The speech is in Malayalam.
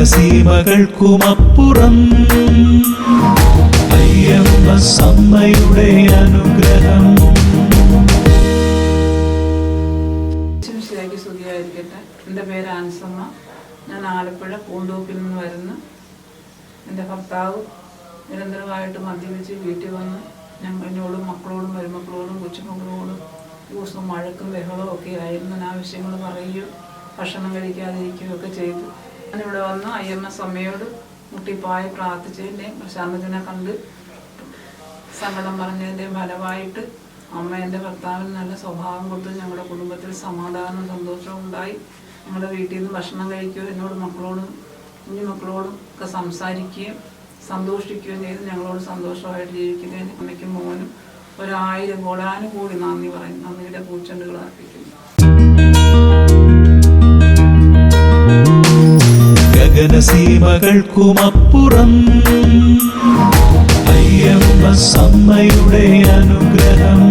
ഗഗനസീമകൾക്കുമപ്പുറം അയ്യപ്പ സമ്മയുടെ അനുഗ്രഹം. സ്തുതിയായിരിക്കട്ടെ. എന്റെ പേര് ആൻസമ്മ. ഞാൻ ആലപ്പുഴ പൂന്തോപ്പിൽ നിന്ന് വരുന്നു. എന്റെ ഭർത്താവ് നിരന്തരമായിട്ട് മദ്യപിച്ച് വീട്ടിൽ വന്ന് ഞങ്ങൾ എന്നോടും മക്കളോടും മരുമക്കളോടും കൊച്ചുമക്കളോടും ദിവസവും മഴക്കും ബഹളവും ഒക്കെ ആയിരുന്നു. അനാവശ്യങ്ങൾ പറയുകയും ഭക്ഷണം കഴിക്കാതിരിക്കുകയൊക്കെ ചെയ്തു. ഞാനിവിടെ വന്ന് അയ്യമ്മ സമ്മയോട് മുട്ടിപ്പായി പ്രാർത്ഥിച്ചതിന്റെയും പ്രശാന്തത്തിനെ കണ്ട് സങ്കടം പറഞ്ഞതിന്റെയും ഫലമായിട്ട് അമ്മ എന്റെ ഭർത്താവിന് നല്ല സ്വഭാവം കൊടുത്ത്. ഞങ്ങളുടെ കുടുംബത്തിൽ സമാധാനവും സന്തോഷവും ഉണ്ടായി. ഞങ്ങളുടെ വീട്ടിൽ നിന്ന് ഭക്ഷണം കഴിക്കുകയും എന്നോട് മക്കളോടും കുഞ്ഞു മക്കളോടും ഒക്കെ സംസാരിക്കുകയും സന്തോഷിക്കുകയും ചെയ്ത്. ഞങ്ങളോട് സന്തോഷമായിട്ട് ജീവിക്കുന്നതിന് അമ്മയ്ക്കും മോനും ഒരായിരം കോടാനും കൂടി നന്ദി പറയും നന്ദിയുടെ പൂച്ചെണ്ടുകൾ അർപ്പിക്കുന്നു. ഗഗനസീമകൾക്കുമപ്പുറം അയ്യപ്പ സമ്മയുടെ അനുഗ്രഹം